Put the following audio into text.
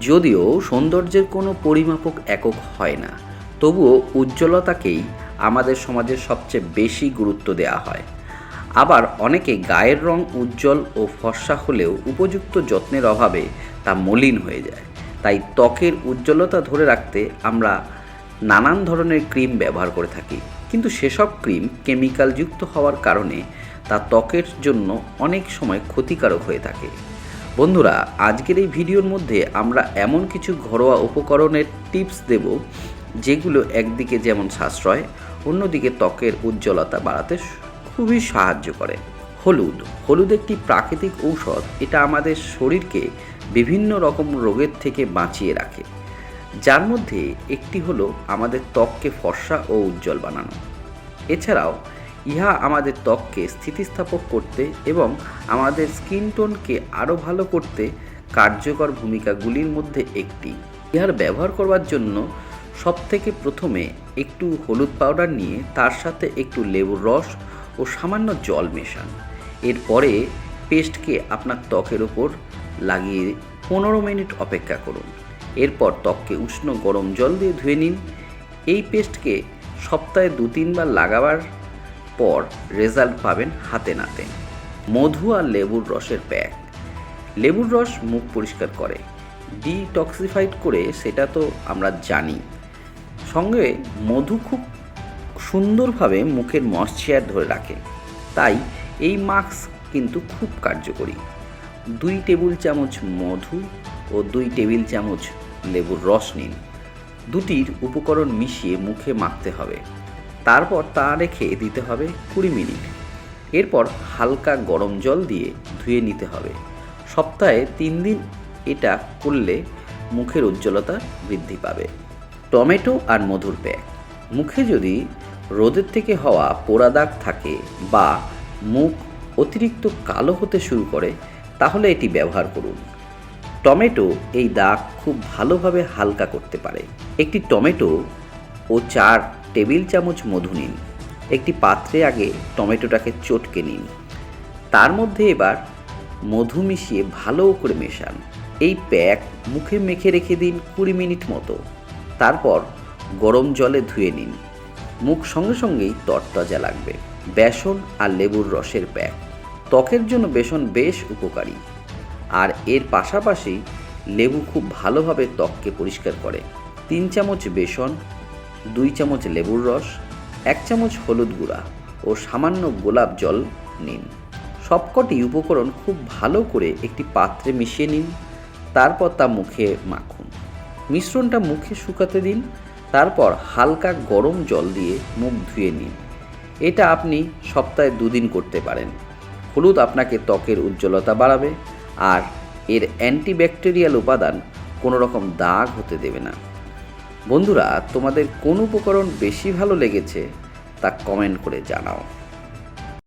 যদিও সৌন্দর্যের কোনো পরিমাপক একক হয় না, তবুও উজ্জ্বলতাকেই আমাদের সমাজে সবচেয়ে বেশি গুরুত্ব দেওয়া হয়। আবার অনেকে গায়ের রং উজ্জ্বল ও ফর্সা হলেও উপযুক্ত যত্নের অভাবে তা মলিন হয়ে যায়। তাই ত্বকের উজ্জ্বলতা ধরে রাখতে আমরা নানান ধরনের ক্রিম ব্যবহার করে থাকি। কিন্তু সেসব ক্রিম কেমিক্যালযুক্ত হওয়ার কারণে তা ত্বকের জন্য অনেক সময় ক্ষতিকারক হয়ে থাকে। বন্ধুরা, আজকের এই ভিডিওর মধ্যে আমরা এমন কিছু ঘরোয়া উপকরণের টিপস দেব, যেগুলো একদিকে যেমন সাশ্রয়, অন্যদিকে ত্বকের উজ্জ্বলতা বাড়াতে খুবই সাহায্য করে। হলুদ হলুদ একটি প্রাকৃতিক ঔষধ, এটা আমাদের শরীরকে বিভিন্ন রকম রোগের থেকে বাঁচিয়ে রাখে। যার মধ্যে একটি হলো আমাদের ত্বককে ফর্সা ও উজ্জ্বল বানানো। এছাড়াও ইহা আমাদের ত্বককে স্থিতিস্থাপক করতে এবং আমাদের স্কিন টোনকে আরও ভালো করতে কার্যকর ভূমিকাগুলির মধ্যে একটি। ইহার ব্যবহার করবার জন্য সবথেকে প্রথমে একটু হলুদ পাউডার নিয়ে তার সাথে একটু লেবুর রস ও সামান্য জল মেশান। এরপরে পেস্টকে আপনার ত্বকের ওপর লাগিয়ে পনেরো মিনিট অপেক্ষা করুন। এরপর ত্বককে উষ্ণ গরম জল দিয়ে ধুয়ে নিন। এই পেস্টকে সপ্তাহে দু তিনবার লাগাবার পর রেজাল্ট পাবেন হাতে নাতে। মধু আর লেবুর রসের প্যাক। লেবুর রস মুখ পরিষ্কার করে। ডিটক্সিফাইড করে সেটা তো আমরা জানি। সঙ্গে মধু খুব সুন্দরভাবে মুখের ময়শ্চার ধরে রাখে। তাই এই মাস্ক কিন্তু খুব কার্যকরী। দুই টেবিল চামচ মধু ও দুই টেবিল চামচ লেবুর রস নিন। দুটির উপকরণ মিশিয়ে মুখে মাখতে হবে। তারপর তা রেখে দিতে হবে কুড়ি মিনিট। এরপর হালকা গরম জল দিয়ে ধুয়ে নিতে হবে। সপ্তাহে তিন দিন এটা করলে মুখের উজ্জ্বলতা বৃদ্ধি পাবে। টমেটো আর মধুর প্যাক। মুখে যদি রোদের থেকে হওয়া পোড়া দাগ থাকে বা মুখ অতিরিক্ত কালো হতে শুরু করে, তাহলে এটি ব্যবহার করুন। টমেটো এই দাগ খুব ভালোভাবে হালকা করতে পারে। একটি টমেটো ও চার টেবিল চামচ মধু নিন। একটি পাত্রে আগে টমেটোটাকে চটকে নিন। তার মধ্যে এবার মধু মিশিয়ে ভালো করে মেশান। এই প্যাক মুখে মেখে রেখে দিন কুড়ি মিনিট মতো। তারপর গরম জলে ধুয়ে নিন। মুখ সঙ্গে সঙ্গেই তরতাজা লাগবে। বেসন আর লেবুর রসের প্যাক। ত্বকের জন্য বেসন বেশ উপকারী। আর এর পাশাপাশি লেবু খুব ভালোভাবে ত্বককে পরিষ্কার করে। তিন চামচ বেসন দুই চামচ লেবুর রস, এক চামচ হলুদ গুঁড়া ও সামান্য গোলাপ জল নিন। সবকটি উপকরণ খুব ভালো করে একটি পাত্রে মিশিয়ে নিন, তারপর তা মুখে মাখুন। মিশ্রণটা মুখে শুকাতে দিন, তারপর হালকা গরম জল দিয়ে মুখ ধুয়ে নিন। এটা আপনি সপ্তাহে দুদিন করতে পারেন। হলুদ আপনাকে ত্বকের উজ্জ্বলতা বাড়াবে আর এর অ্যান্টিব্যাকটেরিয়াল উপাদান কোনো রকম দাগ হতে দেবে না। বন্ধুরা তোমাদের কোন উপকরণ বেশি ভালো লেগেছে তা কমেন্ট করে জানাও।